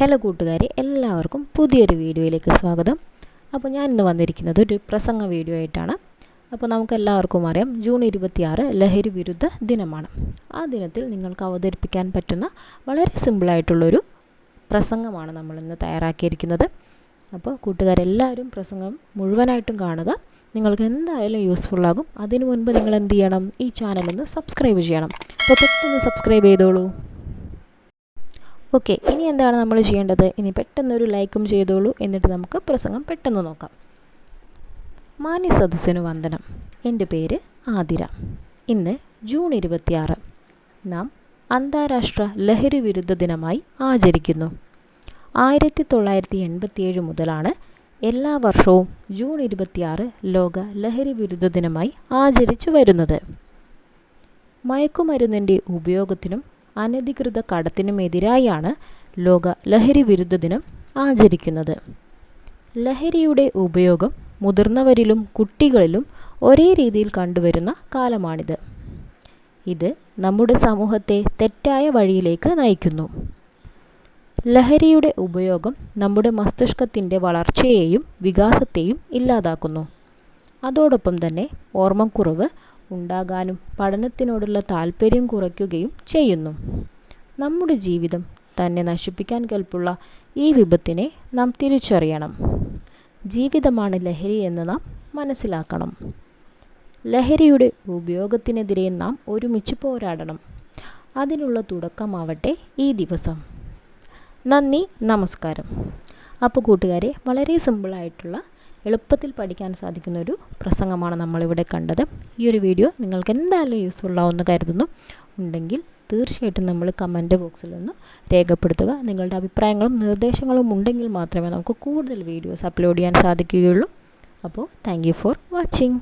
Hello കൂട്ടുകാരെ എല്ലാവർക്കും പുതിയൊരു വീഡിയോയിലേക്ക് സ്വാഗതം. അപ്പോൾ ഞാൻ ഇന്ന് വന്നിരിക്കുന്നത് ഒരു പ്രസംഗ വീഡിയോ ആയിട്ടാണ്. അപ്പോൾ നമുക്ക് എല്ലാവർക്കും അറിയാം ജൂൺ ഇരുപത്തിയാറ് ലഹരി വിരുദ്ധ ദിനമാണ്. ആ ദിനത്തിൽ നിങ്ങൾക്ക് അവതരിപ്പിക്കാൻ പറ്റുന്ന വളരെ സിമ്പിളായിട്ടുള്ളൊരു പ്രസംഗമാണ് നമ്മൾ ഇന്ന് തയ്യാറാക്കിയിരിക്കുന്നത്. അപ്പോൾ കൂട്ടുകാരെല്ലാവരും പ്രസംഗം മുഴുവനായിട്ടും കാണുക. നിങ്ങൾക്ക് എന്തായാലും യൂസ്ഫുള്ളാകും അതിനു മുൻപ് നിങ്ങൾ എന്ത് ചെയ്യണം? ഈ ചാനലൊന്ന് സബ്സ്ക്രൈബ് ചെയ്യണം. അപ്പോൾ പെട്ടെന്ന് സബ്സ്ക്രൈബ് ചെയ്തോളൂ. ഓക്കെ ഇനി എന്താണ് നമ്മൾ ചെയ്യേണ്ടത്? ഇനി പെട്ടെന്നൊരു ലൈക്കും ചെയ്തോളൂ. എന്നിട്ട് നമുക്ക് പ്രസംഗം പെട്ടെന്ന് നോക്കാം. മാന്യ സദസ്സിനു വന്ദനം. എന്റെ പേര് ആതിര. ഇന്ന് ജൂൺ ഇരുപത്തിയാറ്. നാം അന്താരാഷ്ട്ര ലഹരി വിരുദ്ധ ദിനമായി ആചരിക്കുന്നു. ആയിരത്തി തൊള്ളായിരത്തി എൺപത്തിയേഴ് മുതലാണ് എല്ലാ വർഷവും ജൂൺ ഇരുപത്തിയാറ് ലോക ലഹരി വിരുദ്ധ ദിനമായി ആചരിച്ചു വരുന്നത്. മയക്കുമരുന്നിന്റെ ഉപയോഗത്തിനും അനധികൃത കടത്തിനുമെതിരായാണ് ലോക ലഹരി വിരുദ്ധ ദിനം ആചരിക്കുന്നത്. ലഹരിയുടെ ഉപയോഗം മുതിർന്നവരിലും കുട്ടികളിലും ഒരേ രീതിയിൽ കണ്ടുവരുന്ന കാലമാണിത്. ഇത് നമ്മുടെ സമൂഹത്തെ തെറ്റായ വഴിയിലേക്ക് നയിക്കുന്നു. ലഹരിയുടെ ഉപയോഗം നമ്മുടെ മസ്തിഷ്കത്തിന്റെ വളർച്ചയെയും വികാസത്തെയും ഇല്ലാതാക്കുന്നു. അതോടൊപ്പം തന്നെ ഓർമ്മക്കുറവ് ഉണ്ടാകാനും പഠനത്തിനോടുള്ള താല്പര്യം കുറയ്ക്കുകയും ചെയ്യുന്നു. നമ്മുടെ ജീവിതം തന്നെ നശിപ്പിക്കാൻ കെൽപ്പുള്ള ഈ വിപത്തിനെ നാം തിരിച്ചറിയണം. ജീവിതമാണ് ലഹരി എന്ന് നാം മനസ്സിലാക്കണം. ലഹരിയുടെ ഉപയോഗത്തിനെതിരെ നാം ഒരുമിച്ച് പോരാടണം. അതിനുള്ള തുടക്കമാവട്ടെ ഈ ദിവസം. നന്ദി നമസ്കാരം. അപ്പോൾ കൂട്ടുകാരെ വളരെ സിമ്പിളായിട്ടുള്ള എളുപ്പത്തിൽ പഠിക്കാൻ സാധിക്കുന്ന ഒരു പ്രസംഗമാണ് നമ്മളിവിടെ കണ്ടത്. ഈ ഒരു വീഡിയോ നിങ്ങൾക്ക് എന്തായാലും യൂസ്ഫുൾ ആവുമെന്ന് കരുതുന്നു. ഉണ്ടെങ്കിൽ തീർച്ചയായിട്ടും നമ്മൾ കമന്റ് ബോക്സിൽ ഒന്ന് രേഖപ്പെടുത്തുക. നിങ്ങളുടെ അഭിപ്രായങ്ങളും നിർദ്ദേശങ്ങളും ഉണ്ടെങ്കിൽ മാത്രമേ നമുക്ക് കൂടുതൽ വീഡിയോസ് അപ്ലോഡ് ചെയ്യാൻ സാധിക്കുകയുള്ളൂ. അപ്പോൾ താങ്ക് ഫോർ വാച്ചിങ്.